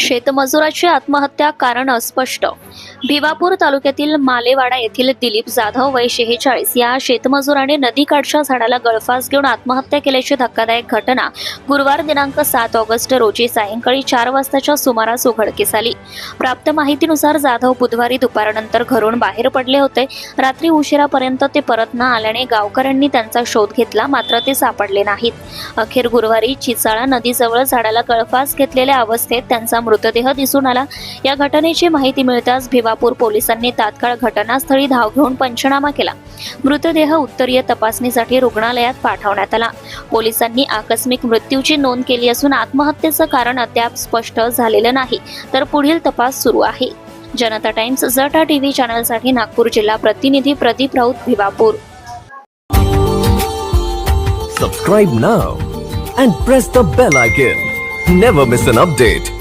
शेतमजुराची आत्महत्या कारण अस्पष्ट. भिवापूर तालुक्यातील मालेवाडा येथील दिलीप जाधव वय शेहेचाळीस या शेतमजुराने नदीकाठच्या झाडाला गळफास घेऊन आत्महत्या केल्याची धक्कादायक घटना गुरुवार दिनांक सात ऑगस्ट रोजी सायंकाळी चार वाजताच्या सुमारास उघडकीस आली. प्राप्त माहितीनुसार जाधव बुधवारी दुपारनंतर घरून बाहेर पडले होते. रात्री उशिरापर्यंत ते परत न आल्याने गावकऱ्यांनी त्यांचा शोध घेतला मात्र ते सापडले नाहीत. अखेर गुरुवारी चिचाळा नदीजवळ झाडाला गळफास घेतलेल्या अवस्थेत त्यांचा मृतदेह दिसून आला. या घटनेची माहिती मिळताच भिवापूर पोलिसांनी तात्काळ घटनास्थळी धाव घेऊन पंचनामा केला. मृतदेह उत्तरीय तपासणीसाठी रुग्णालयात पाठवण्यात आला. पोलिसांनी आकस्मिक मृत्यूची नोंद केली असून आत्महत्येचं कारण अद्याप स्पष्ट झालेलं नाही. तर पुढील तपास सुरू आहे. जनता टाइम्स जटा टीव्ही चॅनलसाठी नागपूर जिल्हा प्रतिनिधी Pradeep Raut Bhiwapur. Subscribe now and press the bell icon. Never miss an update.